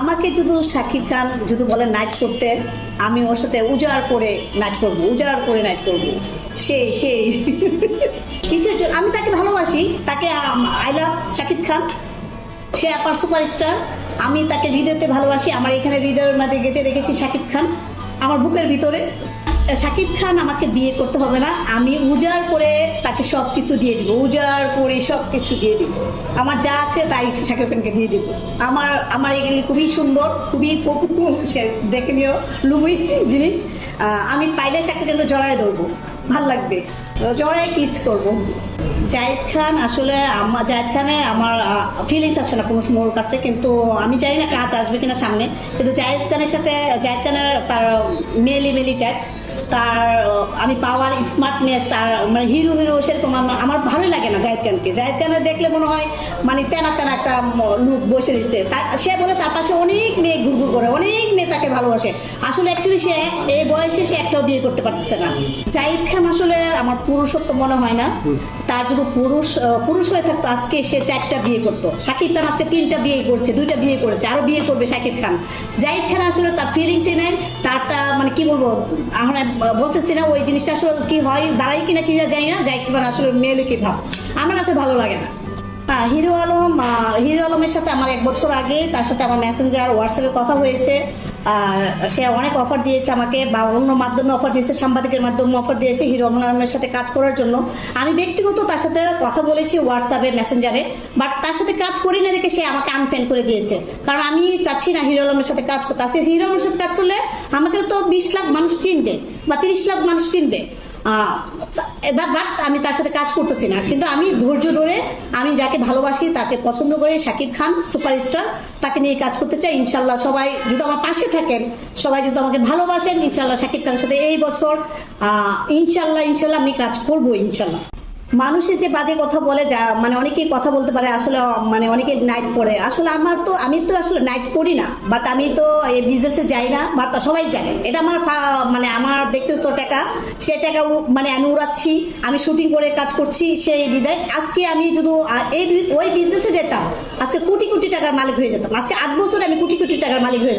আমাকে যদি শাকিব খান যদি বলে নাইট করতে, আমি ওর সাথে উজাড় করে নাইট করব, উজাড় করে নাইট করব। সেই সেই কিসের জন্য? আমি তাকে ভালোবাসি। তাকে আই লাভ শাকিব খান। সে আপার সুপারস্টার। আমি তাকে হৃদয়তে ভালোবাসি। আমার এখানে হৃদয়ের মাঝে গেঁথে রেখেছি শাকিব খান। আমার বুকের ভিতরে। শাকিব খান আমাকে বিয়ে করতে হবে না, আমি উজাড় করে তাকে সব কিছু দিয়ে দিব, উজাড় করে সব কিছু দিয়ে দিব। আমার যা আছে তাই শাকিব খানকে দিয়ে দিব। আমার আমার এগুলি খুবই সুন্দর, খুবই দেখে নিও লুবি জিনিস। আমি পাইলে শাকিব খানকে জড়ায় ধরবো, ভালো লাগবে। জড়ায় কিচ করব। জাহিদ খান আসলে আমার জাহিদ খানে আমার ফিলিংস আসে না কোনো সময় কাছে, কিন্তু আমি জানি না কাজ আসবে কিনা সামনে। কিন্তু জাহিদ খানের সাথে, জাহিদ খানের তার মেলি মেলি টাইপ তার আমি পাওয়ার স্মার্টনেস, তার মানে হিরো হিরো সেরকম আমার ভালো ভালোই লাগে না জাহিদ খানকে। জাহিদ খানের দেখলে মনে হয় মানে তেনা তেনা একটা লুক বসে দিচ্ছে সে বলে তার পাশে অনেক মেয়ে ঘুরঘুর করে, অনেক তাকে ভালোবাসে। আসলে অ্যাকচুয়ালি সে এই বয়সে সে একটাও বিয়ে করতে পারতেছে না। জাহিদ খান আসলে আমার পুরুষত্ব মনে হয় না। তার যদি পুরুষ পুরুষ হয়ে থাকতো আজকে সে চারটা বিয়ে করতো। শাকিব খান আজকে তিনটা বিয়ে করছে দুইটা বিয়ে করেছে আরও বিয়ে করবে শাকিব খান। জাহিদ খান আসলে তার ফিলিংসই নাই তারটা মানে কি বলব আমরা বলতেছি না ওই জিনিসটা আসলে কি হয় দাঁড়াই কিনা কি যাই না জাহিদ খান আসলে মেয়ে কি ভাব। আমার কাছে ভালো লাগে না। হিরো আলম হিরো আলমের সাথে আমার এক বছর আগে, তার সাথে আমার মেসেঞ্জার হোয়াটসঅ্যাপে কথা হয়েছে। সে অনেক অফার দিয়েছে আমাকে বা অন্য মাধ্যমে অফার দিয়েছে, সাংবাদিকের মাধ্যমে অফার দিয়েছে হিরো আলমের সাথে কাজ করার জন্য। আমি ব্যক্তিগত তার সাথে কথা বলেছি হোয়াটসঅ্যাপে মেসেঞ্জারে বাট তার সাথে কাজ করি না দেখে সে আমাকে আনফ্রেন্ড করে দিয়েছে। কারণ আমি চাচ্ছি না হিরো আলমের সাথে কাজ করতে আজকে হিরো আলমের সাথে কাজ করলে আমাকে তো বিশ লাখ মানুষ চিনবে বা তিরিশ লাখ মানুষ চিনবে। বাট আমি তার সাথে কাজ করতেছি না। কিন্তু আমি ধৈর্য ধরে, আমি যাকে ভালোবাসি, তাকে পছন্দ করে শাকিব খান, সুপারস্টার, তাকে নিয়ে কাজ করতে চাই। ইনশাল্লাহ সবাই যদি আমার পাশে থাকেন, সবাই যদি আমাকে ভালোবাসেন, ইনশাল্লাহ শাকিব খানের সাথে এই বছর ইনশাল্লাহ ইনশাল্লাহ আমি কাজ করব, ইনশাল্লাহ। মানুষের যে বাজে কথা বলে, যা মানে অনেকেই কথা বলতে পারে, আসলে মানে অনেকে নাইট পড়ে। আসলে আমার তো, আমি তো আসলে নাইট করি না বাট আমি তো এই বিজনেসে যাই না বাট সবাই জানে। এটা আমার মানে আমার ব্যক্তিগত টাকা, সে টাকা মানে আমি উড়াচ্ছি, আমি শুটিং করে কাজ করছি সেই বিদায়। আজকে আমি যদি এই, ওই বিজনেসে যেতাম, আজকে কোটি কোটি টাকার মালিক হয়ে যেতাম। আজকে আট বছরে আমি কোটি কোটি টাকার মালিক হয়ে যেতাম